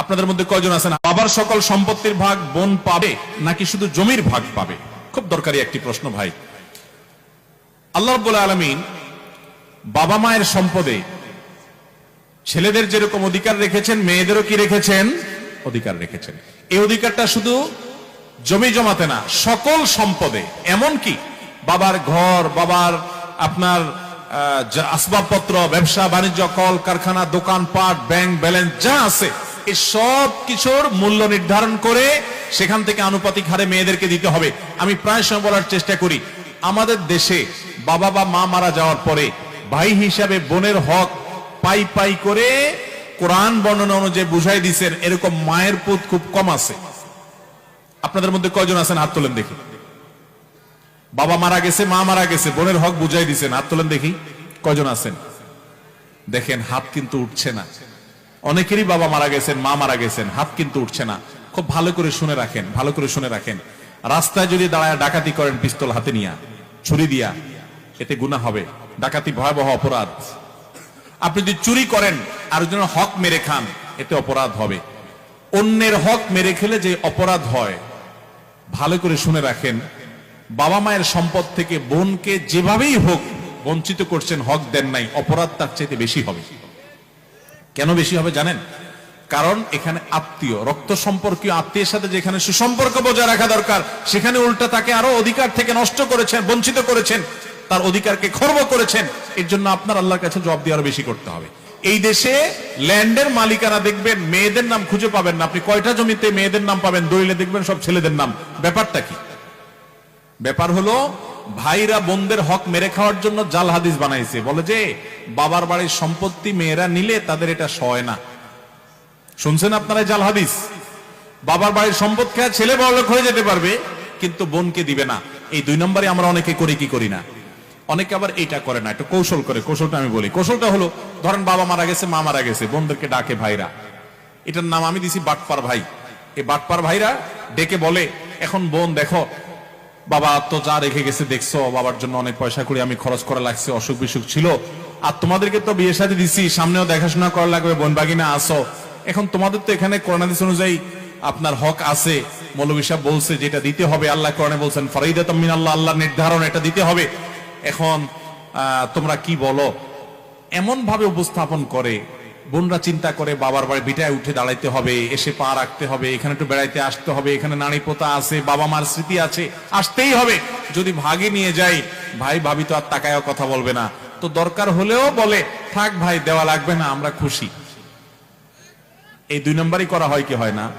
আপনাদের মধ্যে কয়জন আছেন? বাবার সকল সম্পত্তির ভাগ বোন পাবে, নাকি শুধু জমির ভাগ পাবে? খুব দরকারি একটি প্রশ্ন, ভাই। আল্লাহ রব্বুল আলমিন বাবা মায়ের সম্পদে ছেলেদের যেরকম অধিকার রেখেছেন, মেয়েদেরও কি রেখেছেন? অধিকার রেখেছেন। এই অধিকারটা শুধু জমি জমাতে না, সকল সম্পদে। এমন কি? বাবার ঘর, বাবার আপনার আসবাবপত্র, ব্যবসা, বাণিজ্য, কল, কারখানা দোকানপাট ব্যাংক, ব্যালেন্স, যা আছে এই সব কিছুর মূল্য নির্ধারণ করে সেখান থেকে আনুপাতিক হারে মেয়েদেরকে দিতে হবে। আমি প্রায় সময় বলার চেষ্টা করি, আমাদের দেশে বাবা বা মা মারা যাওয়ার পরে ভাই হিসাবে বোনের হক পাই পাই করে কোরআন বর্ণনা অনুযায়ী বুঝাই দিছেন, এরকম মায়ের পুত খুব কম আছে। আপনাদের মধ্যে কয়জন আছেন? হাত তোলেন দেখি। বাবা মারা গেছে, মা মারা গেছে, বোনের হক বুঝাই দিছেন, হাত তোলেন দেখি, কয়জন আছেন? দেখেন, হাত কিন্তু উঠছে না। অনেকেরই বাবা মারা গেছেন, মা মারা গেছেন, হাত কিন্তু উঠছে না। খুব ভালো করে শুনে রাখেন, ভালো করে শুনে রাখেন। রাস্তায় যদি দাঁড়ায় ডাকাতি করেন, পিস্তল হাতে নিয়া, ছুরি দিয়া, এতে গুণা হবে। ডাকাতি ভয়াবহ অপরাধ। আপনি যদি চুরি করেন, আর জন্য হক মেরে খান, এতে অপরাধ হবে। অন্যের হক মেরে খেলে যে অপরাধ হয়, ভালো করে শুনে রাখেন। বাবা মায়ের সম্পদ থেকে বোনকে যেভাবেই হোক বঞ্চিত করছেন, হক দেন নাই, অপরাধ তার চাইতে বেশি হবে। কেন বেশি হবে জানেন? কারণ এখানে আত্মীয় রক্ত সম্পর্কীয় আত্মীয়ের সাথে যেখানে সুসম্পর্ক বজায় রাখা দরকার, সেখানে উল্টা তাকে আরও অধিকার থেকে নষ্ট করেছেন, বঞ্চিত করেছেন, তার অধিকারকে খর্ব করেছেন, এর জন্য আপনার আল্লাহর কাছে জবাব দিয়ে আরও বেশি করতে হবে। এই দেশে ল্যান্ডের মালিকানা দেখবেন, মেয়েদের নাম খুঁজে পাবেন না। আপনি কয়টা জমিতে মেয়েদের নাম পাবেন, দলিলে দেখবেন সব ছেলেদের নাম। ব্যাপারটা কি? ব্যাপার হলো ভাইরা বোনদের হক মেরে খাওয়ার জন্য জাল হাদিস বানাইছে। বলে যে, বাবার বাড়ির সম্পত্তি মেয়েরা নিলে তাদের এটা সয় না। শুনছেন আপনারা জাল হাদিস? বাবার বাড়ির সম্পদ খেয়ে ছেলে বড়লোক হয়ে যেতে পারবে, কিন্তু বোনকে দিবে না। এই দুই নম্বরে আমরা অনেকে করি কি করি না। অনেকে আবার এটা করে না, একটু কৌশল করে। কৌশলটা আমি বলি। কৌশলটা হলো, ধরেন বাবা মারা গেছে, মা মারা গেছে, বোনদেরকে ডাকে ভাইরা। এটার নাম আমি দিছি বাটপার ভাই। এই বাটপার ভাইরা ডেকে বলে, এখন বোন দেখো বাবা তো যা রেখে গেছে দেখছ, বাবার জন্য অনেক পয়সা করে আমি খরচ করা লাগছে, অসুখ বিসুখ ছিল। আর তোমাদেরকে তো বিয়ে সাথে দিছি, সামনেও দেখাশোনা করা লাগবে বোন বাগিনা আসো এখন তোমাদের তো এখানে করোনা করোনাদিস অনুযায়ী আপনার হক আছে। মৌলবী সাহেব বলছে, যেটা দিতে হবে, আল্লাহ কোরআনে বলছেন ফরাইদা তমিন আল্লাহ আল্লাহ নির্ধারণ, এটা দিতে হবে। এখন তোমরা কি বলো? এমন ভাবে উপস্থাপন করে বোনরা চিন্তা করে, বাবার বাড়ি বিটায় উঠে দাঁড়াইতে হবে, এসে পা রাখতে হবে, এখানে একটু বেড়াইতে আসতে হবে, এখানে নারী পোতা আছে, বাবা মার স্মৃতি আছে, আসতেই হবে। যদি ভাগে নিয়ে যাই, ভাই ভাবি তো আর তাকায়ও কথা বলবে না। তো দরকার হলেও বলে, থাক ভাই, দেওয়া লাগবে না, আমরা খুশি। এই দুই নম্বরই করা হয় কি হয় না?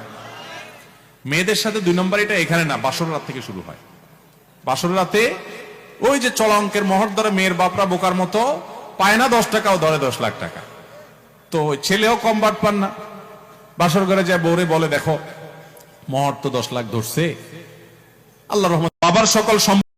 মেয়েদের সাথে দুই নম্বরইটা এখানে না, বাসর রাত থেকে শুরু হয়। বাসর রাতে ওই যে চলা অঙ্কের মহর ধরে মেয়ের বাপরা বোকার মতো পায় না দশ টাকাও ধরে দশ লাখ টাকা। তো ছেলেও কম বাট পান না। বাসর ঘরে যায় বৌরে বলে, দেখো, মহর তো দশ লাখ ধরছে। আল্লাহ রহমান বাবার সকল